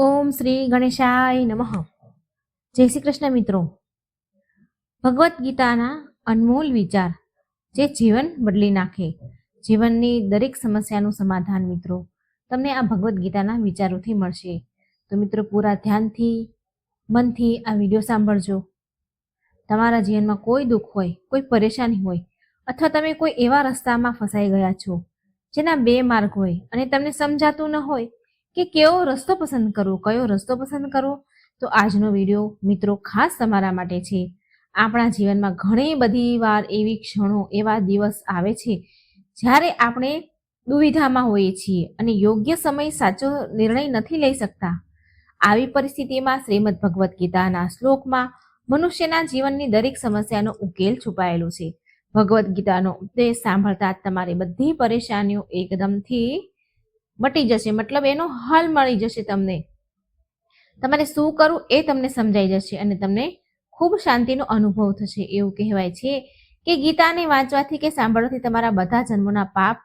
ઓમ શ્રી ગણેશાય નમઃ. જય શ્રી કૃષ્ણ મિત્રો. ભગવદ્ ગીતાના અનમોલ વિચાર જે જીવન બદલી નાખે. જીવનની દરેક સમસ્યાનું સમાધાન મિત્રો, તમને આ ભગવદ્ ગીતાના વિચારોથી મળશે. તો મિત્રો પૂરા ધ્યાનથી, મનથી આ વીડિયો સાંભળજો. તમારા જીવનમાં કોઈ દુઃખ હોય, કોઈ પરેશાની હોય, અથવા તમે કોઈ એવા રસ્તામાં ફસાઈ ગયા છો, જેના બે માર્ગ હોય અને તમને સમજાતું ન હોય કે કેવો રસ્તો પસંદ કરવો, કયો રસ્તો પસંદ કરવો? તો આજનો વીડિયો મિત્રો ખાસ તમારા માટે છે. આપણા જીવનમાં ઘણી બધી વાર એવી ક્ષણો, એવા દિવસ આવે છે, જ્યારે આપણે દુવિધામાં હોઈએ છીએ અને યોગ્ય સમય સાચો નિર્ણય નથી લઈ શકતા. આવી પરિસ્થિતિમાં શ્રીમદ ભગવદ્ ગીતાના શ્લોકમાં મનુષ્યના જીવનની દરેક સમસ્યાનો ઉકેલ છુપાયેલો છે. ભગવદ્ ગીતાનો ઉપદેશ સાંભળતા તમારી બધી પરેશાનીઓ એકદમથી મટી જશે. મતલબ એનો હલ મળી જશે તમને. તમારે શું કરવું એ તમને સમજાઈ જશે અને તમને ખૂબ શાંતિનો અનુભવ થશે. એવું કહેવાય છે કે ગીતાને વાંચવાથી કે સાંભળવાથી તમારા બધા જન્મોના પાપ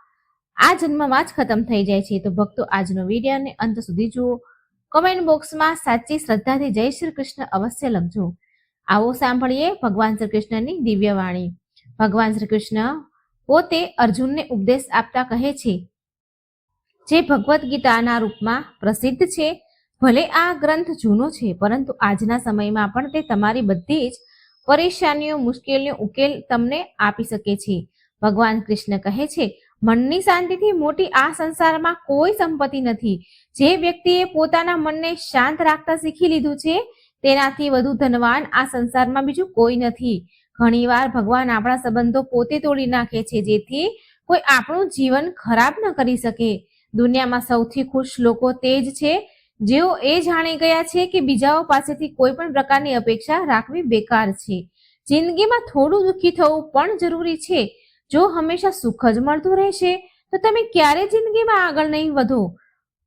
આ જન્મમાં જ ખતમ થઈ જાય છે. તો ભક્તો, આજનો વિડીયોને અંત સુધી જુઓ. કમેન્ટ બોક્સમાં સાચી શ્રદ્ધાથી જય શ્રી કૃષ્ણ અવશ્ય લખજો. આવો સાંભળીએ ભગવાન શ્રી કૃષ્ણની દિવ્ય વાણી. ભગવાન શ્રી કૃષ્ણ પોતે અર્જુનને ઉપદેશ આપતા કહે છે જે ભગવદ્ ગીતાના રૂપમાં પ્રસિદ્ધ છે. ભલે આ ગ્રંથ જૂનો છે, પરંતુ આજના સમયમાં પણ તે તમારી બધી જ પરેશાનીઓ, મુશ્કેલીઓ, ઉકેલ તમને આપી શકે છે. ભગવાન કૃષ્ણ કહે છે, મનની શાંતિથી મોટી આ સંસારમાં કોઈ સંપત્તિ નથી. જે વ્યક્તિએ પોતાના મનને શાંત રાખતા શીખી લીધું છે, તેનાથી વધુ ધનવાન આ સંસારમાં બીજું કોઈ નથી. ઘણીવાર ભગવાન આપણા સંબંધો પોતે તોડી નાખે છે, જેથી કોઈ આપણું જીવન ખરાબ ન કરી શકે. દુનિયામાં સૌથી ખુશ લોકો તે જ છે. જેઓ એ જાણી ગયા છે કે બીજાઓ પાસેથી કોઈ પણ પ્રકારની અપેક્ષા રાખવી બેકાર છે. જિંદગીમાં થોડું દુઃખી થવું પણ જરૂરી છે. જો હંમેશા સુખ જ મળતું રહેશે, તો તમે ક્યારે જિંદગીમાં આગળ નહીં વધો?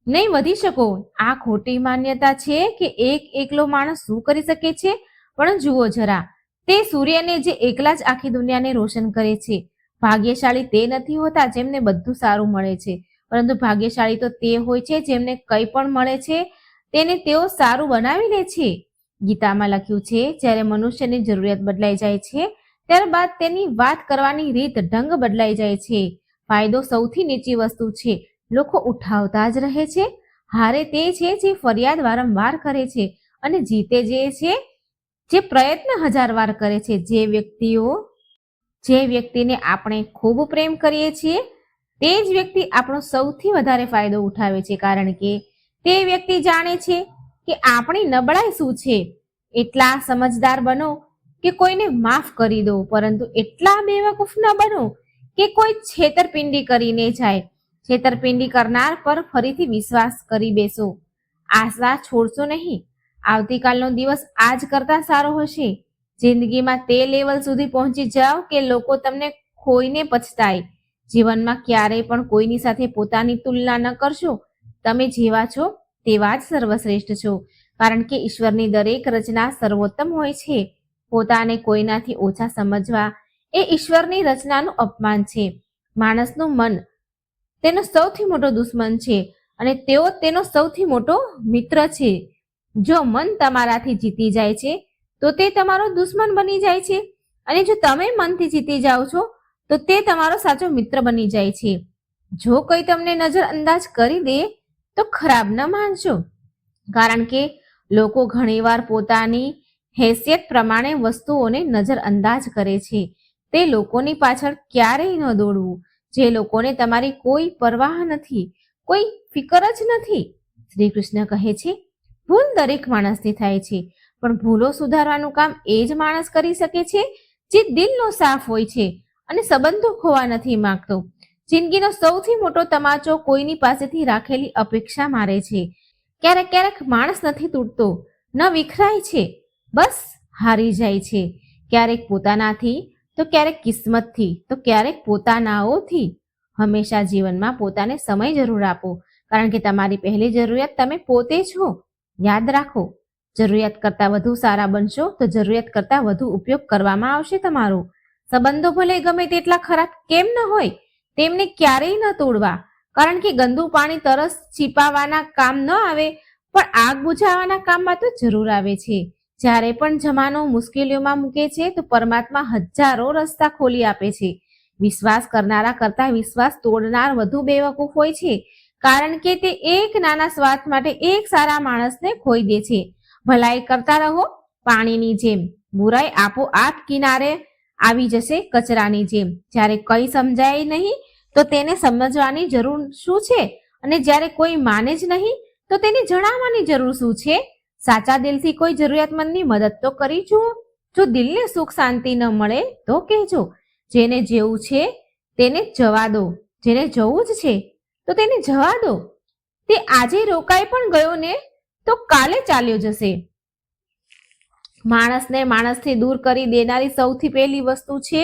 નહીં વધી શકો. આ ખોટી માન્યતા છે કે એક એકલો માણસ શું કરી શકે છે? પણ જુઓ જરા, તે સૂર્યને જે એકલા જ આખી દુનિયાને રોશન કરે છે. ભાગ્યશાળી તે નથી હોતા જેમને બધું સારું મળે છે. પરંતુ ભાગ્યશાળી તો તે હોય છે જેમને કંઈ પણ મળે છે, તેને તેઓ સારું બનાવી લે છે. ગીતામાં લખ્યું છે, જ્યારે મનુષ્યની જરૂરિયાત બદલાઈ જાય છે, ત્યારબાદ તેની વાત કરવાની રીત ઢંગ બદલાઈ જાય છે. ફાયદો સૌથી નીચી વસ્તુ છે, લોકો ઉઠાવતા જ રહે છે. હારે તે છે જે ફરિયાદ વારંવાર કરે છે અને જીતે જે છે, જે પ્રયત્ન હજાર વાર કરે છે. જે વ્યક્તિઓ, જે વ્યક્તિને આપણે ખૂબ પ્રેમ કરીએ છીએ તે જ વ્યક્તિ આપણો સૌથી વધારે ફાયદો ઉઠાવે છે, કારણ કે તે વ્યક્તિ જાણે છે કે આપણી નબળાઈ શું છે. એટલા સમજદાર બનો કે કોઈને માફ કરી દો, પરંતુ એટલા બેવકૂફ ન બનો કે કોઈ છેતરપિંડી કરીને જાય. છેતરપિંડી કરનાર પર ફરીથી વિશ્વાસ કરી બેસો. આશા છોડશો નહીં. આવતીકાલનો દિવસ આજ કરતા સારો હશે. જિંદગીમાં તે લેવલ સુધી પહોંચી જાઓ કે લોકો તમને ખોઈને પછતાય. જીવનમાં ક્યારેય પણ કોઈની સાથે પોતાની તુલના ન કરશો. તમે જેવા છો તેવા જ સર્વશ્રેષ્ઠ છો. કારણ કે ઈશ્વરની દરેક રચના સર્વોત્તમ હોય છે. પોતાને કોઈનાથી ઓછા સમજવા એ ઈશ્વરની રચનાનું અપમાન છે. માણસનું મન તેનો સૌથી મોટો દુશ્મન છે અને તેઓ તેનો સૌથી મોટો મિત્ર છે. જો મન તમારાથી જીતી જાય છે, તો તે તમારો દુશ્મન બની જાય છે. અને જો તમે મનથી જીતી જાઓ છો તો તે તમારો સાચો મિત્ર બની જાય છે. જો કોઈ તમને નજર અંદાજ કરી દે, તો ખરાબ ન માનજો કારણ કે લોકો ઘણીવાર પોતાની હેસિયત પ્રમાણે વસ્તુઓને નજર અંદાજ કરે છે. તે લોકોની પાછળ ક્યારેય ન દોડવું. જે લોકોને તમારી કોઈ પરવાહ નથી, કોઈ ફિકર જ નથી. શ્રી કૃષ્ણ કહે છે, ભૂલ દરેક માણસથી થાય છે, પણ ભૂલો સુધારવાનું કામ એ જ માણસ કરી શકે છે, જે દિલનો સાફ હોય છે. અને સંબંધો ખોવા નથી માંગતો. જિંદગીનો સૌથી મોટો તમાચો કોઈની પાસેથી રાખેલી અપેક્ષા મારે છે. ક્યારેક ક્યારેક માણસ નથી તૂટતો, ન વિખરાય છે, બસ હારી જાય છે. ક્યારેક પોતાનાથી, તો ક્યારેક કિસ્મતથી, તો ક્યારેક પોતાનાઓથી. હંમેશા જીવનમાં પોતાને સમય જરૂર આપો, કારણ કે તમારી પહેલી જરૂરિયાત તમે પોતે છો યાદ રાખો, જરૂરિયાત કરતાં વધુ સારા બનશો, તો જરૂરિયાત કરતાં વધુ ઉપયોગ કરવામાં આવશે તમારો. સંબંધો ભલે ગમે તેટલા ખરાબ કેમ ન હોય, તેમને ક્યારેય ન તોડવા. કારણ કે ગંદુ પાણી તરસ છીપાવાના કામ ન આવે, પણ આગ બુઝાવવાના કામમાં તો જરૂર આવે છે. જ્યારે પણ જમાનો મુશ્કેલીઓમાં મૂકે છે, તો પરમાત્મા હજારો રસ્તા ખોલી આપે છે. વિશ્વાસ કરનારા કરતા વિશ્વાસ તોડનાર વધુ બેવકૂફ હોય છે, કારણ કે તે એક નાના સ્વાર્થ માટે એક સારા માણસને ખોઈ દે છે. ભલાઈ કરતા રહો પાણીની જેમ. બુરાઈ આપોઆપ કિનારે આવી જશે કચરાની જેમ. જ્યારે કંઈ સમજાય નહીં, તો તેને સમજવાની જરૂર શું છે? અને જ્યારે કોઈ માને જ નહીં, તો તેને જણાવવાની જરૂર શું છે? સાચા દિલથી કોઈ જરૂરિયાતમંદની મદદ તો કરી જુઓ. જો દિલને સુખ શાંતિ ન મળે, તો કહેજો, જેને જેવું છે તેને જવા દો. જેને જવું જ છે, તો તેને જવા દો. તે આજે રોકાઈ પણ ગયો ને, તો કાલે ચાલ્યો જશે. માણસને માણસથી દૂર કરી દેનારી સૌથી પહેલી વસ્તુ છે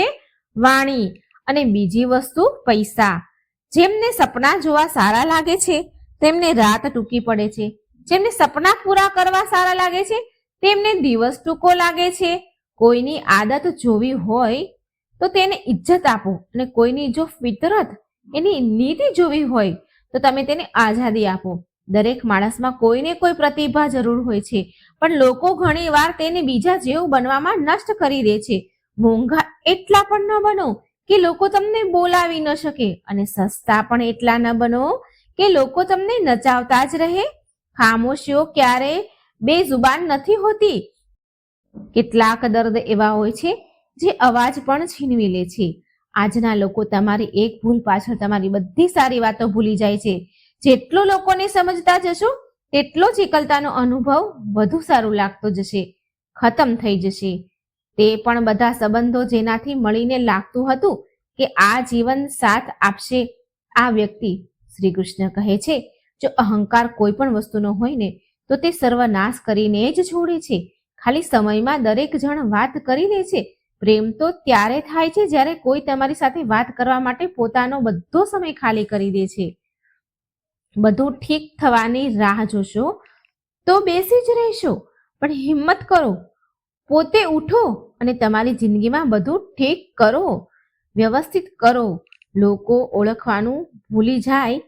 વાણી અને બીજી વસ્તુ પૈસા. જેમને સપના જોવા સારા લાગે છે, તેમને રાત ટૂંકી પડે છે. જેમને સપના પૂરા કરવા સારા લાગે છે, તેમને દિવસ ટૂંકો લાગે છે. કોઈની આદત જોવી હોય તો તેને ઇજ્જત આપો અને કોઈની જો ફિતરત, એની નીતિ જોવી હોય તો તમે તેને આઝાદી આપો. દરેક માણસમાં કોઈને કોઈ પ્રતિભા જરૂર હોય છે. પણ લોકો ઘણીવાર તેને બીજા જેવું બનવામાં નષ્ટ કરી દે છે. મોંઘા એટલા પણ ન બનો કે લોકો તમને બોલાવી ન શકે. અને સસ્તા પણ એટલા ન બનો કે લોકો તમને નચાવતા જ રહે. ખામોશીઓ ક્યારે બે જુબાન નથી હોતી. કેટલાક દર્દ એવા હોય છે જે અવાજ પણ છીનવી લે છે. આજના લોકો તમારી એક ભૂલ પાછળ તમારી બધી સારી વાતો ભૂલી જાય છે. જેટલો લોકોને સમજતા જશો, તેટલો જ એકલતાનો અનુભવ વધુ સારું લાગતો જશે, ખતમ થઈ જશે. તે પણ બધા સંબંધો જેનાથી મળીને લાગતું હતું કે આ જીવન સાથ આપશે, આ વ્યક્તિ શ્રી કૃષ્ણ કહે છે, જો અહંકાર કોઈ પણ વસ્તુનો હોય ને, તો તે સર્વનાશ કરીને જ છોડે છે. ખાલી સમયમાં દરેક જણ વાત કરી લે છે. પ્રેમ તો ત્યારે થાય છે જ્યારે કોઈ તમારી સાથે વાત કરવા માટે પોતાનો બધો સમય ખાલી કરી દે છે. બધું ઠીક થવાની રાહ જોશો, તો બેસી જ રહેશો. પણ હિંમત કરો. પોતે ઉઠો અને તમારી જિંદગીમાં બધું ઠીક કરો. વ્યવસ્થિત કરો. લોકો ઓળખવાનું ભૂલી જાય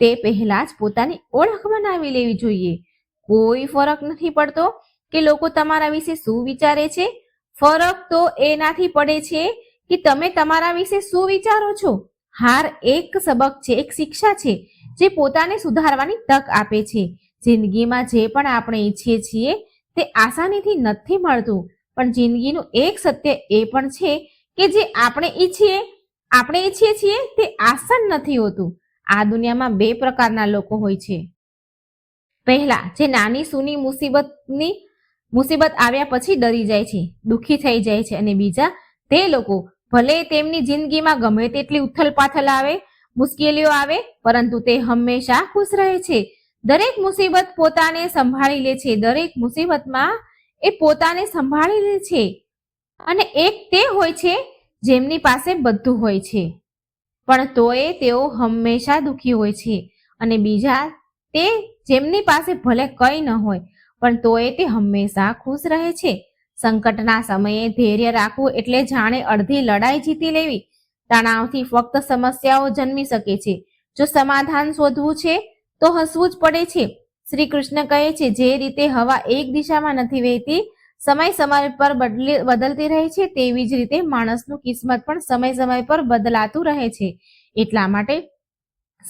તે પહેલા જ પોતાની ઓળખ બનાવી લેવી જોઈએ. કોઈ ફરક નથી પડતો કે લોકો તમારા વિશે શું વિચારે છે. ફરક તો એનાથી પડે છે કે તમે તમારા વિશે શું વિચારો છો. હાર એક સબક છે, એક શિક્ષા છે. જે પોતાને સુધારવાની તક આપે છે. જિંદગીમાં જે પણ આપણે ઈચ્છીએ છીએ, તે આસાનીથી નથી મળતું. પણ જિંદગીનું એક સત્ય એ પણ છે કે જે આપણે ઈચ્છીએ આપણે ઈચ્છીએ છીએ તે આસાન નથી હોતું. આ દુનિયામાં બે પ્રકારના લોકો હોય છે. પહેલા, જે નાની સૂની મુસીબતની, મુસીબત આવ્યા પછી ડરી જાય છે, દુઃખી થઈ જાય છે અને બીજા, તે લોકો ભલે તેમની જિંદગીમાં ગમે તેટલી ઉથલ આવે મુશ્કેલીઓ આવે, પરંતુ તે હંમેશા ખુશ રહે છે. દરેક મુસીબત પોતાને સંભાળી લે છે. દરેક મુસીબતમાં એ પોતાને સંભાળી લે છે. અને એક તે હોય છે જેમની પાસે બધું હોય છે. પણ તોય તેઓ હંમેશા દુઃખી હોય છે. અને બીજા તે જેમની પાસે ભલે કંઈ ન હોય, પણ તોય તે હંમેશા ખુશ રહે છે. સંકટના સમયે ધૈર્ય રાખવું એટલે જાણે અડધી લડાઈ જીતી લેવી. તણાવથી ફક્ત સમસ્યાઓ જન્મી શકે છે. જો સમાધાન શોધવું છે, તો હસવું જ પડે છે. શ્રી કૃષ્ણ કહે છે, જે રીતે હવા એક દિશામાં નથી વહેતી, સમય સમય પર બદલી, બદલતી રહે છે, તેવી જ રીતે માણસનું કિસ્મત પણ સમય સમય પર બદલાતું રહે છે. એટલા માટે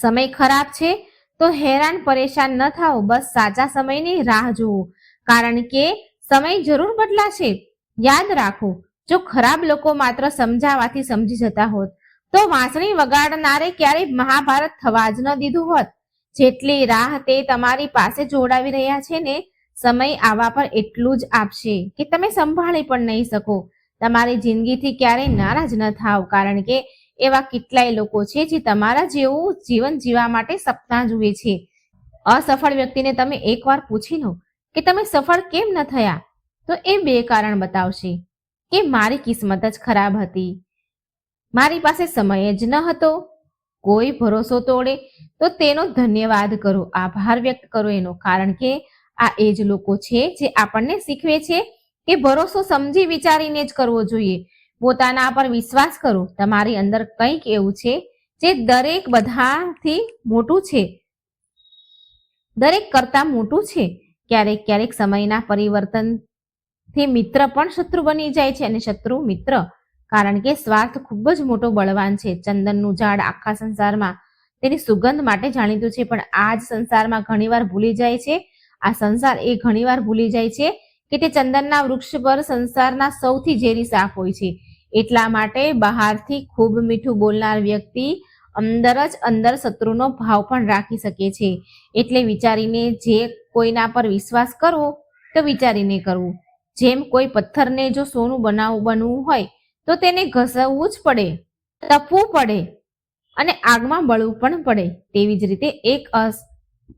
સમય ખરાબ છે, તો હેરાન પરેશાન ન થાઓ, બસ સાચા સમયની રાહ જુઓ. કારણ કે સમય જરૂર બદલાશે. યાદ રાખો જો ખરાબ લોકો માત્ર સમજાવાથી સમજી જતા હોત, તો વાંસણી વગાડનારે ક્યારેય મહાભારત થવા જ ન દીધું હોત. જેટલી રાહ તે તમારી પાસે જોડાવી રહ્યા છે ને, સમય આવા પર એટલું જ આપશે કે તમે સંભાળી પણ નહીં શકો. તમારી જિંદગીથી ક્યારેય નારાજ ન થાવ, કારણ કે એવા કેટલાય લોકો છે જે તમારા જેવું જીવન જીવવા માટે સપના જુએ છે. અસફળ વ્યક્તિને તમે એકવાર પૂછી લો કે તમે સફળ કેમ ન થયા? તો એ બે કારણ બતાવશે. કે મારી કિસ્મત જ ખરાબ હતી. મારી પાસે સમય જ ન હતો. કોઈ ભરોસો તોડે તો તેનો ધન્યવાદ કરો. આભાર વ્યક્ત કરો એનો. કારણ કે આ એ જ લોકો છે જે આપણને શીખવે છે કે ભરોસો સમજી વિચારીને જ કરવો જોઈએ. પોતાના પર વિશ્વાસ કરો. તમારી અંદર કંઈક એવું છે જે દરેક બધાથી મોટું છે. દરેક કરતા મોટું છે. ક્યારેક ક્યારેક સમયના પરિવર્તનથી મિત્ર પણ શત્રુ બની જાય છે અને શત્રુ મિત્ર. કારણ કે સ્વાર્થ ખૂબ જ મોટો બળવાન છે. ચંદનનું ઝાડ આખા સંસારમાં તેની સુગંધ માટે જાણીતું છે. પણ આ જ સંસારમાં ઘણીવાર ભૂલી જાય છે. આ સંસાર એ ઘણીવાર ભૂલી જાય છે કે તે ચંદનના વૃક્ષ પર સંસારના સૌથી ઝેરી સાપ હોય છે. એટલા માટે બહારથી ખૂબ મીઠું બોલનાર વ્યક્તિ અંદર જ અંદર શત્રુનો ભાવ પણ રાખી શકે છે. એટલે વિચારીને જે કોઈના પર વિશ્વાસ કરવો, તો વિચારીને કરવું. જેમ કોઈ પથ્થરને જો સોનું બનાવવું બનવું હોય, તો તેને ઘસવવું જ પડે, તપવું પડે અને આગમાં બળવું પણ પડે. તેવી જ રીતે એક અસ,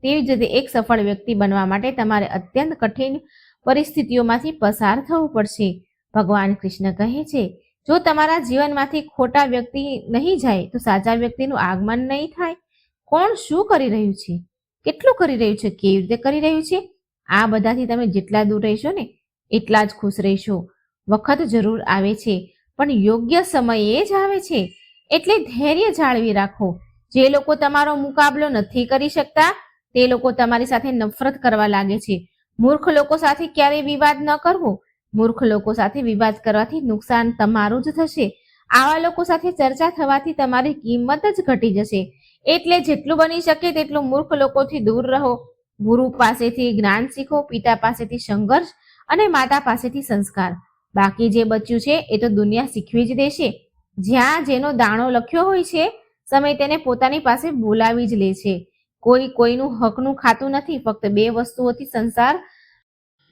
તેવી જ રીતે એક સફળ વ્યક્તિ બનવા માટે તમારે અત્યંત કઠિન પરિસ્થિતિઓમાંથી પસાર થવું પડશે. ભગવાન કૃષ્ણ કહે છે, જો તમારા જીવનમાંથી ખોટા વ્યક્તિ નહીં જાય, તો સાચા વ્યક્તિનું આગમન નહીં થાય. કોણ શું કરી રહ્યું છે? કેટલું કરી રહ્યું છે? કેવી રીતે કરી રહ્યું છે? આ બધાથી તમે જેટલા દૂર રહેશો ને એટલા જ ખુશ રહેશો. વખત જરૂર આવે છે, પણ યોગ્ય સમયે જ આવે છે. એટલે ધૈર્ય જાળવી રાખો. જે લોકો તમારો મુકાબલો નથી કરી શકતા, તે લોકો તમારી સાથે નફરત કરવા લાગે છે. મૂર્ખ લોકો સાથે ક્યારેય વિવાદ ન કરવો. મૂર્ખ લોકો સાથે વિવાદ કરવાથી નુકસાન તમારું જ થશે. આવા લોકો સાથે ચર્ચા થવાથી તમારી કિંમત જ ઘટી જશે. એટલે જેટલું બની શકે તેટલું મૂર્ખ લોકોથી દૂર રહો. ગુરુ પાસેથી જ્ઞાન શીખો, પિતા પાસેથી સંઘર્ષ અને માતા પાસેથી સંસ્કાર. બાકી જે બચ્યું છે, એ તો દુનિયા શીખવી જ દેશે. જ્યાં જેનો દાણો લખ્યો હોય છે, સમય તેને પોતાની પાસે બોલાવી જ લે છે. કોઈ કોઈનું હકનું ખાતું નથી, ફક્ત બે વસ્તુઓથી સંસાર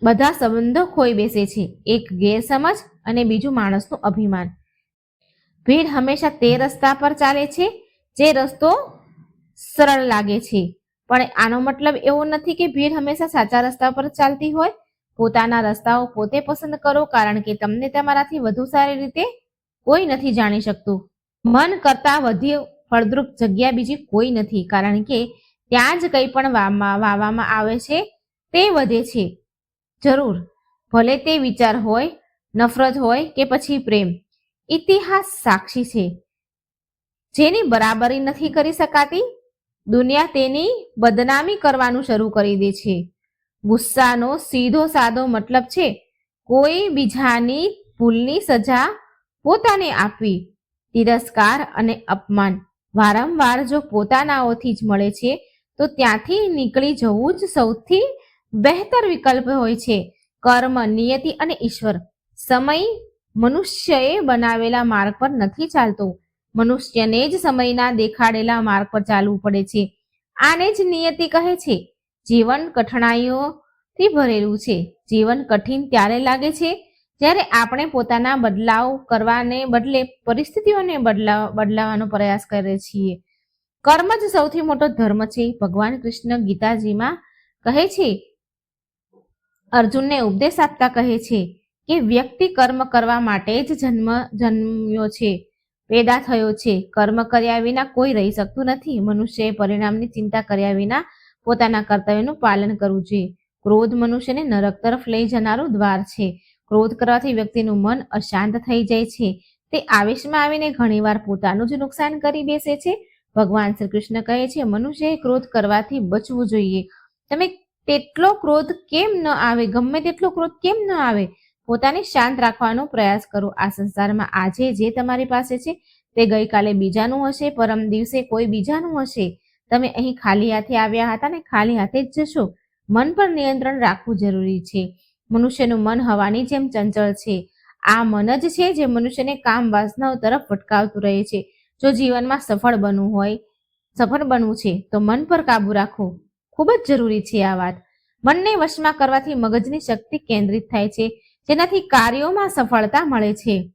બધા સંબંધો ખોઈ બેસે છે. એક ગેરસમજ અને બીજું માણસનું અભિમાન. ભીડ હંમેશા તે રસ્તા પર ચાલે છે, જે રસ્તો સરળ લાગે છે. પણ આનો મતલબ એવો નથી કે ભીડ હંમેશા સાચા રસ્તા પર ચાલતી હોય પોતાના રસ્તાઓ પોતે પસંદ કરો કારણ કે તમને તમારાથી વધુ સારી રીતે કોઈ નથી જાણી શકતું. મન કરતા વધુ ફળદ્રુપ જગ્યા બીજી કોઈ નથી કારણ કે ત્યાં જ કંઈ પણ વાવવામાં આવે છે તે વધે છે. જરૂર, ભલે તે વિચાર હોય, નફરત હોય કે પછી પ્રેમ, ઇતિહાસ સાક્ષી છે. જેની બરાબરી નથી કરી શકાતી, દુનિયા તેની બદનામી કરવાનું શરૂ કરી દે છે. ગુસ્સાનો સીધો સાદો મતલબ છે, કોઈ બીજાની ભૂલની સજા પોતાને આપવી, તિરસ્કાર અને અપમાન. વારંવાર જો પોતાનાઓથી જ મળે છે, તો ત્યાંથી નીકળી જવું જ સૌથી બહેતર વિકલ્પ હોય છે. કર્મ, નિયતિ અને ઈશ્વર. સમય મનુષ્યએ બનાવેલા માર્ગ પર નથી ચાલતો. મનુષ્યને જ સમયના દેખાડેલા માર્ગ પર ચાલવું પડે છે. આને જ નિયતિ કહે છે. જીવન કઠણાઈઓથી ભરેલું છે. જીવન કઠિન ત્યારે લાગે છે જ્યારે આપણે પોતાના બદલાવ કરવાને બદલે પરિસ્થિતિઓને બદલાવ બદલાવાનો પ્રયાસ કરીએ છીએ. કર્મ જ સૌથી મોટો ધર્મ છે. ભગવાન કૃષ્ણ ગીતાજીમાં કહે છે, અર્જુનને ઉપદેશ આપતા કહે છે કે વ્યક્તિ કર્મ કરવા માટે જ જન્મ, જન્મ્યો છે. પેદા થયો છે. કર્મ કર્યા વિના કોઈ રહી શકતું નથી. મનુષ્યએ પરિણામની ચિંતા કર્યા વિના પોતાના કર્તવ્યનું પાલન કરવું જોઈએ. ક્રોધ મનુષ્યને નરક તરફ લઈ જનારું દ્વાર છે. ક્રોધ કરવાથી વ્યક્તિનું મન અશાંત થઈ જાય છે. તે આવેશમાં આવીને ઘણીવાર પોતાનું જ નુકસાન કરી બેસે છે. ભગવાન શ્રી કૃષ્ણ કહે છે, મનુષ્યએ ક્રોધ કરવાથી બચવું જોઈએ. તમે તેટલો ક્રોધ કેમ ન આવે? ગમે તેટલો ક્રોધ કેમ ન આવે? પોતાને શાંત રાખવાનો પ્રયાસ કરો. આ સંસારમાં આજે જે તમારી પાસે છે, તે ગઈકાલે બીજાનું હશે, પરમ દિવસે કોઈ બીજાનું હશે. તમે અહીં ખાલી હાથે આવ્યા હતા ને ખાલી હાથે જ જશો. મન પર નિયંત્રણ રાખવું જરૂરી છે. મનુષ્યનું મન હવાની જેમ ચંચળ છે. આ મન જ છે જે મનુષ્યને કામ વાસનાઓ તરફ ભટકાવતું રહે છે. જો જીવનમાં સફળ બનવું હોય, સફળ બનવું છે, તો મન પર કાબુ રાખો. ખૂબ જ જરૂરી છે આ વાત. મનને વશમાં કરવાથી મગજની શક્તિ કેન્દ્રિત થાય છે. જેનાથી કાર્યોમાં સફળતા મળે છે.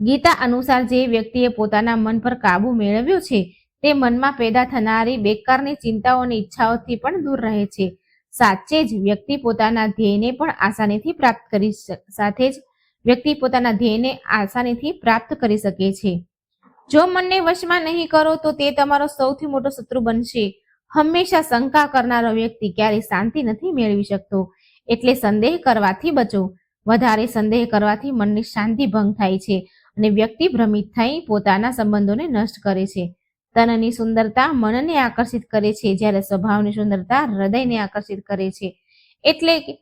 ગીતા અનુસાર જે વ્યક્તિએ પોતાના મન પર કાબુ મેળવ્યો છે તે મનમાં પેદા થનારી બેકારની ચિંતાઓની ઈચ્છાઓથી પણ દૂર રહે છે. સાચે જ વ્યક્તિ પોતાના ધ્યેયને પણ આસાનીથી પ્રાપ્ત કરી સાથે જ વ્યક્તિ પોતાના ધ્યેયને આસાનીથી પ્રાપ્ત કરી શકે છે. જો મનને વશમાં નહીં કરો તો તે તમારો સૌથી મોટો શત્રુ બનશે. હંમેશા શંકા કરનારો વ્યક્તિ ક્યારેય શાંતિ નથી મેળવી શકતો. એટલે સંદેહ કરવાથી બચો. વધારે સંદેહ કરવાથી મનની શાંતિ ભંગ થાય છે અને વ્યક્તિ ભ્રમિત થઈ પોતાના સંબંધોને નષ્ટ કરે છે. તનની સુંદરતા મનને આકર્ષિત કરે છે. જ્યારે સ્વભાવની સુંદરતા હૃદયને આકર્ષિત કરે છે. એટલે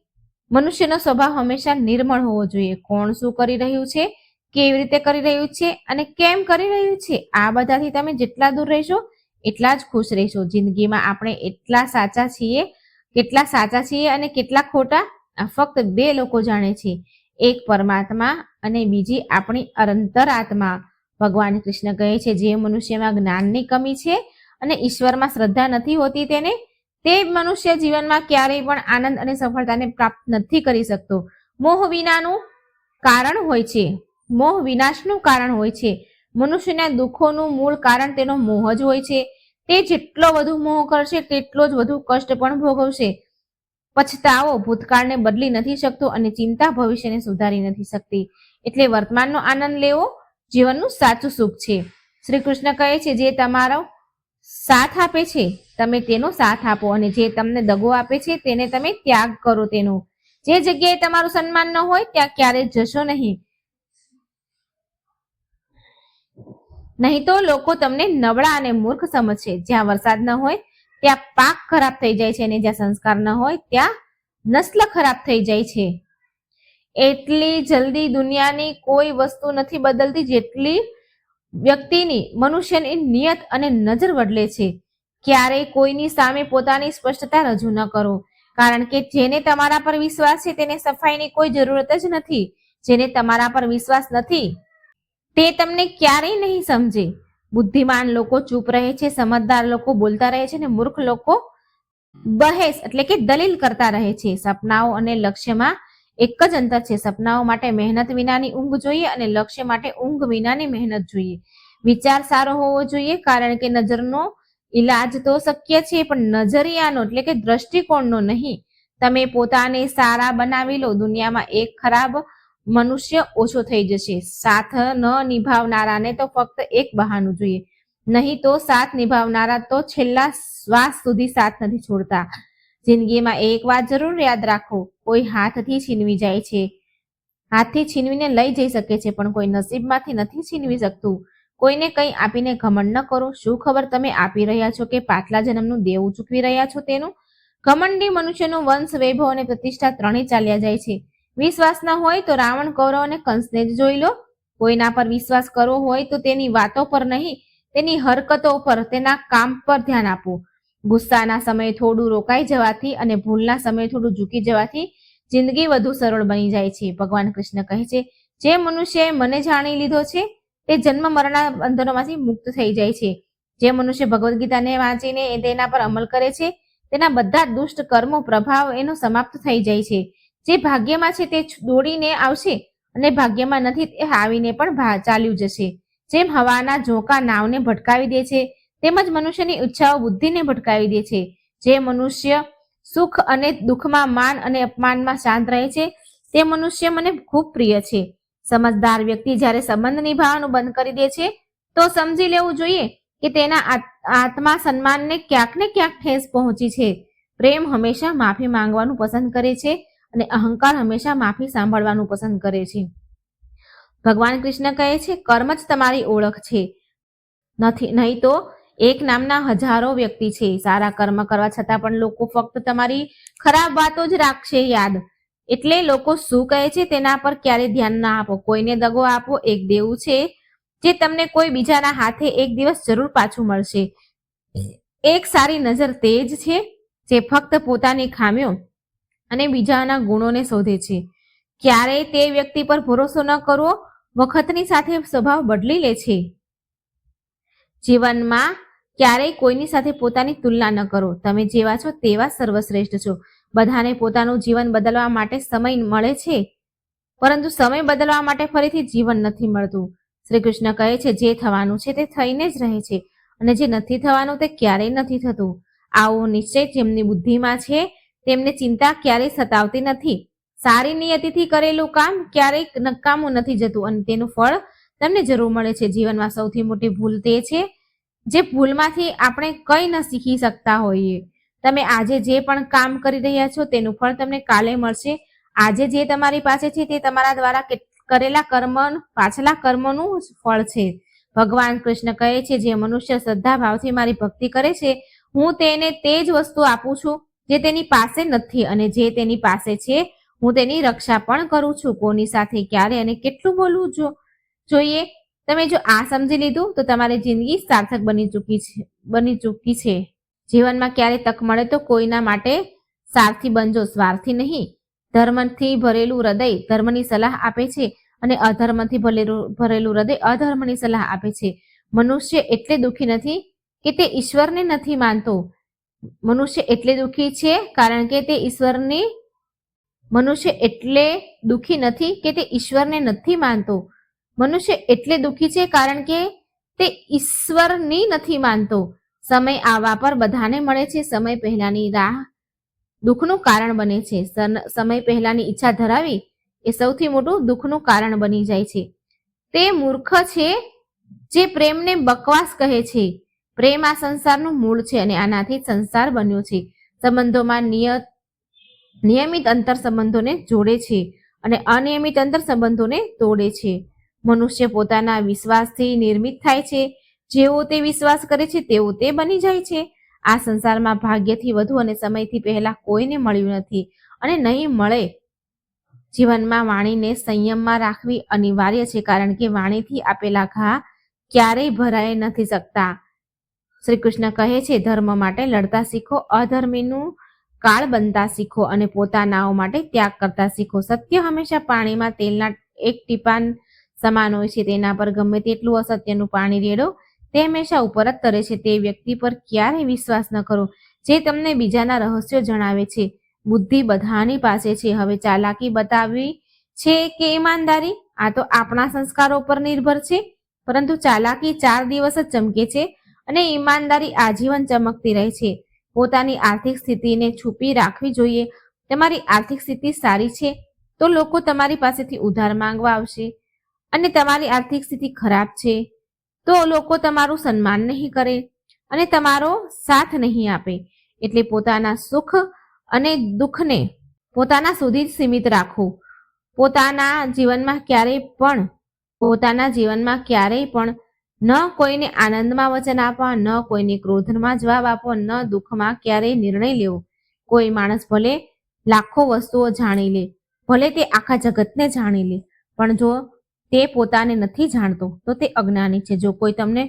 મનુષ્યનો સ્વભાવ હંમેશા નિર્મળ હોવો જોઈએ. કોણ શું કરી રહ્યું છે? કેવી રીતે કરી રહ્યું છે? અને કેમ કરી રહ્યું છે? આ બધાથી તમે જેટલા દૂર રહેશો, એટલા જ ખુશ રહેશો. જિંદગીમાં આપણે એટલા સાચા છીએ, કેટલા સાચા છીએ અને કેટલા ખોટા ફક્ત બે લોકો જાણે છે. એક પરમાત્મા અને બીજી આપણી અંતરાત્મા ભગવાન કૃષ્ણ કહે છે, જે મનુષ્યમાં જ્ઞાનની કમી છે અને ઈશ્વરમાં શ્રદ્ધા નથી હોતી તેને, તે મનુષ્ય જીવનમાં ક્યારેય પણ આનંદ અને સફળતાને પ્રાપ્ત નથી કરી શકતો. મોહ વિનાનું કારણ હોય છે, મોહ વિનાશનું કારણ હોય છે. મનુષ્યના દુઃખોનું મૂળ કારણ તેનો મોહ જ હોય છે. તે જેટલો વધુ મોહ કરશે, તેટલો જ વધુ કષ્ટ પણ ભોગવશે. પછતાવો, ભૂતકાળને બદલી નથી શકતો અને ચિંતા ભવિષ્યને સુધારી નથી શકતી. એટલે વર્તમાનનો આનંદ લેવો જીવનનું સાચું સુખ છે. શ્રી કૃષ્ણ કહે છે, જે તમારો સાથ આપે છે, તમે તેનો સાથ આપો અને જે તમને દગો આપે છે, તેને તમે ત્યાગ કરો તેનો. જે જગ્યાએ તમારું સન્માન ન હોય, ત્યાં ક્યારે જશો નહીં. નહીં તો લોકો તમને નબળા અને મૂર્ખ સમજશે. જ્યાં વરસાદ ન હોય, ત્યાં પાક ખરાબ થઈ જાય છે અને જ્યાં સંસ્કાર ન હોય, ત્યાં નસ્લ ખરાબ થઈ જાય છે. એટલી જલ્દી દુનિયાની કોઈ વસ્તુ નથી બદલતી જેટલી વ્યક્તિની મનુષ્યની નિયત અને નજર બદલે છે. ક્યારેય કોઈની સામે પોતાની સ્પષ્ટતા રજૂ ન કરો. કારણ કે જેને તમારા પર વિશ્વાસ છે તેને સફાઈની કોઈ જરૂરત જ નથી. જેને તમારા પર વિશ્વાસ નથી, તે તમને ક્યારેય નહીં સમજે. બુદ્ધિમાન લોકો ચૂપ રહે છે, સમજદાર લોકો બોલતા રહે છે અને મૂર્ખ લોકો બહેસ એટલે કે દલીલ કરતા રહે છે. સપનાઓ અને લક્ષ્યમાં એક જ અંતર છે. સપનાઓ માટે મહેનત વિનાની ઊંઘ જોઈએ અને લક્ષ્ય માટે ઊંઘ વિનાની મહેનત જોઈએ. વિચાર સારો હોવો જોઈએ કારણ કે નજરનો ઈલાજ તો શક્ય છે, પણ નજરિયાનો એટલે કે દ્રષ્ટિકોણનો નહીં. તમે પોતાને સારા બનાવી લો. દુનિયામાં એક ખરાબ મનુષ્ય ઓછો થઈ જશે. સાથ ન નિભાવનારાને તો ફક્ત એક બહાનું જોઈએ. નહીં તો સાથ નિભાવનારા તો છેલ્લા શ્વાસ સુધી સાથ નથી છોડતા. જિંદગીમાં એક વાત જરૂર યાદ રાખો, કોઈ હાથથી છીનવી જાય છે. હાથથી છીનવીને લઈ જઈ શકે છે, પણ કોઈ નસીબમાંથી નથી છીનવી શકતું. કોઈને કંઈ આપીને ઘમંડ ન કરો. શું ખબર તમે આપી રહ્યા છો કે પાછલા જન્મનું દેવું ચૂકવી રહ્યા છો તેનું? ઘમંડી મનુષ્યનો વંશ, વૈભવ અને પ્રતિષ્ઠા ત્રણેય ચાલ્યા જાય છે. વિશ્વાસ ન હોય તો રાવણ, કૌરવ અને કંસને જ જોઈ લો. કોઈના પર વિશ્વાસ કરવો હોય તો તેની વાતો પર નહીં, તેની હરકતો પર તેના કામ પર ધ્યાન આપો. ગુસ્સાના સમયે થોડું રોકાઈ જવાથી અને ભૂલના સમયે થોડું ઝૂકી જવાથી જિંદગી વધુ સરળ બની જાય છે. ભગવાન કૃષ્ણ કહે છે, જે મનુષ્યએ મને જાણી લીધો છે, તે જન્મ મરણના બંધનોમાંથી મુક્ત થઈ જાય છે. જે મનુષ્ય ભગવદ્ ગીતાને વાંચીને તેના પર અમલ કરે છે, તેના બધા દુષ્ટ કર્મો, પ્રભાવ એનો સમાપ્ત થઈ જાય છે. જે ભાગ્યમાં છે તે દોડીને આવશે અને ભાગ્યમાં નથી, તે આવીને પણ ચાલ્યું જશે. જેમ હવાના ઝોકા નાવને ભટકાવી દે છે તેમજ મનુષ્યની ઈચ્છાઓ બુદ્ધિને ભટકાવી દે છે. જે મનુષ્ય સુખ અને દુઃખમાં માન અને અપમાનમાં શાંત રહે છે, તે મનુષ્ય મને ખૂબ પ્રિય છે. સમજદાર વ્યક્તિ જ્યારે સંબંધ નિભાવવાનું બંધ કરી દે છે, તો સમજી લેવું જોઈએ કે તેના આત્મા સન્માનને ક્યાંક ને ક્યાંક ઠેસ પહોંચી છે. પ્રેમ હંમેશા માફી માંગવાનું પસંદ કરે છે અને અહંકાર હંમેશા માફી સાંભળવાનું પસંદ કરે છે. ભગવાન કૃષ્ણ કહે છે, કર્મ જ તમારી ઓળખ છે. નથી, નહીં તો એક નામના હજારો વ્યક્તિ છે. સારા કર્મ કરવા છતાં પણ લોકો ફક્ત તમારી ખરાબ વાતો જ રાખશે યાદ. એટલે લોકો શું કહે છે તેના પર ક્યારે ધ્યાન ના આપો. કોઈને દગો આપો એક દેવું છે જે તમને કોઈ બીજાના હાથે એક દિવસ જરૂર પાછું મળશે. એક સારી નજર તે જ છે જે ફક્ત પોતાની ખામીઓ અને બીજાના ગુણોને શોધે છે. ક્યારેય તે વ્યક્તિ પર ભરોસો ન કરવો વખતની સાથે સ્વભાવ બદલી લે છે. જીવનમાં ક્યારેય કોઈની સાથે પોતાની તુલના ન કરો. તમે જેવા છો તેવા સર્વશ્રેષ્ઠ છો. બધાને પોતાનું જીવન બદલવા માટે સમય મળે છે, પરંતુ સમય બદલવા માટે ફરીથી જીવન નથી મળતું. શ્રી કૃષ્ણ કહે છે, જે થવાનું છે તે થઈને જ રહે છે, અને જે નથી થવાનું તે ક્યારેય નથી થતું. આવો નિશ્ચય જેમની બુદ્ધિમાં છે, તેમને ચિંતા ક્યારેય સતાવતી નથી. સારી નિયતિથી કરેલું કામ ક્યારેય નકામું નથી જતું, અને તેનું ફળ તમને જરૂર મળે છે. જીવનમાં સૌથી મોટી ભૂલ તે છે જે ભૂલમાંથી આપણે કંઈ ન શીખી શકતા હોઈએ. તમે આજે જે પણ કામ કરી રહ્યા છો તેનું ફળ તમને કાલે મળશે. આજે જે તમારી પાસે છે તે તમારા દ્વારા કરેલા કર્મ પાછલા કર્મનું ફળ છે. ભગવાન કૃષ્ણ કહે છે, જે મનુષ્ય શ્રદ્ધા ભાવથી મારી ભક્તિ કરે છે, હું તેને તે જ વસ્તુ આપું છું, જે તેની પાસે નથી અને જે તેની પાસે છે, હું તેની રક્ષા પણ કરું છું. કોની સાથે ક્યારે અને કેટલું બોલવું જોઈએ? તમે જો આ સમજી લીધું, તો તમારી જિંદગી સાર્થક બની ચૂકી છે, બની ચૂકી છે. જીવનમાં ક્યારે તક મળે તો કોઈના માટે સારથી બનજો, સ્વાર્થી નહીં. ધર્મથી ભરેલું હૃદય ધર્મની સલાહ આપે છે અને અધર્મથી ભરેલું ભરેલું હૃદય અધર્મની સલાહ આપે છે. મનુષ્ય એટલે દુઃખી નથી કે તે ઈશ્વરને નથી માનતો. મનુષ્ય એટલે દુઃખી છે કારણ કે તે ઈશ્વરની, મનુષ્ય એટલે દુઃખી નથી કે તે ઈશ્વરને નથી માનતો. મનુષ્ય એટલે દુઃખી છે કારણ કે તે ઈશ્વરની નથી માનતો. સમય આવવા પર બધાને મળે છે, સમય પહેલાની રાહ દુઃખનું કારણ બને છે. સમય પહેલાની ઈચ્છા ધરાવી એ સૌથી મોટું દુઃખનું કારણ બની જાય છે. તે મૂર્ખ છે જે પ્રેમને બકવાસ કહે છે. પ્રેમ આ સંસારનું મૂળ છે અને આનાથી સંસાર બન્યો છે. સંબંધોમાં નિયત, નિયમિત અંતર સંબંધોને જોડે છે અને અનિયમિત અંતર સંબંધોને તોડે છે. મનુષ્ય પોતાના વિશ્વાસથી નિર્મિત થાય છે જેવો તે વિશ્વાસ કરે છે તેવો તે બની જાય છે. આ સંસારમાં ભાગ્યથી વધુ અને સમયથી પહેલા કોઈને મળ્યું નથી અને નહીં મળે. જીવનમાં વાણીને સંયમમાં રાખવી અનિવાર્ય છે, કારણ કે વાણીથી આપેલા ઘા ક્યારેય ભરાઈ નથી શકતા. શ્રી કૃષ્ણ કહે છે, ધર્મ માટે લડતા શીખો, અધર્મીનું કાળ બનતા શીખો અને પોતાનાઓ માટે ત્યાગ કરતા શીખો. સત્ય હંમેશા પાણીમાં તેલના એક ટીપાન સમાન હોય છે તેના પર ગમે તેટલું અસત્યનું પાણી રેડો, તે હંમેશા ઉપર જ તરે છે. તે વ્યક્તિ પર ક્યારેય વિશ્વાસ ન કરો. જે તમને બીજાના રહસ્યો જણાવે છે. બુદ્ધિ બધાની પાસે છે. હવે ચાલાકી બતાવવી છે કે ઈમાનદારી? આ તો આપણા સંસ્કારો પર નિર્ભર છે. પરંતુ ચાલાકી ચાર દિવસ જ ચમકે છે અને ઈમાનદારી આજીવન ચમકતી રહે છે. પોતાની આર્થિક સ્થિતિને છુપી રાખવી જોઈએ. તમારી આર્થિક સ્થિતિ સારી છે તો લોકો તમારી પાસેથી ઉધાર માંગવા આવશે. અને તમારી આર્થિક સ્થિતિ ખરાબ છે, તો લોકો તમારું સન્માન નહીં કરે અને તમારો સાથ નહીં આપે. એટલે પોતાના સુખ અને દુઃખને પોતાના સુધી જ સીમિત રાખો. પોતાના જીવનમાં ક્યારેય પણ, પોતાના જીવનમાં ક્યારેય પણ ન કોઈને આનંદમાં વચન આપવા ન કોઈને ક્રોધમાં જવાબ આપો, ન દુઃખમાં ક્યારેય નિર્ણય લેવો. કોઈ માણસ ભલે લાખો વસ્તુઓ જાણી લે, ભલે તે આખા જગતને જાણી લે, પણ જો તે પોતાને નથી જાણતો, તો તે અજ્ઞાની છે. જો કોઈ તમને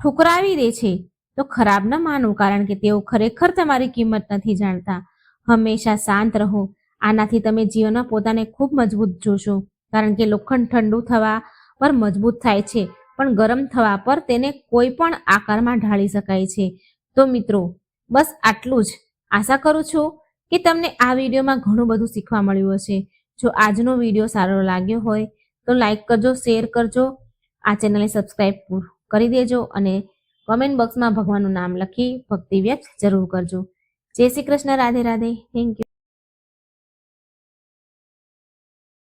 ઠુકરાવી દે છે, તો ખરાબ ન માનો, કારણ કે તેઓ ખરેખર તમારી કિંમત નથી જાણતા. હંમેશા શાંત રહો. આનાથી તમે જીવનમાં પોતાને ખૂબ મજબૂત જોશો, કારણ કે લોખંડ ઠંડુ થવા પર મજબૂત થાય છે, પણ ગરમ થવા પર તેને કોઈ પણ આકારમાં ઢાળી શકાય છે. તો મિત્રો, બસ આટલું જ. આશા કરું છું કે તમને આ વિડીયોમાં ઘણું બધું શીખવા મળ્યું હશે. જો આજનો વીડિયો સારો લાગ્યો હોય તો લાઈક કરજો શેર કરજો. આ ચેનલને સબસ્ક્રાઈબ કરી દેજો અને કોમેન્ટ બોક્સમાં ભગવાનનું નામ લખી ભક્તિ વ્યક્ત જરૂર કરજો. જય શ્રી કૃષ્ણ, રાધે રાધે. Thank you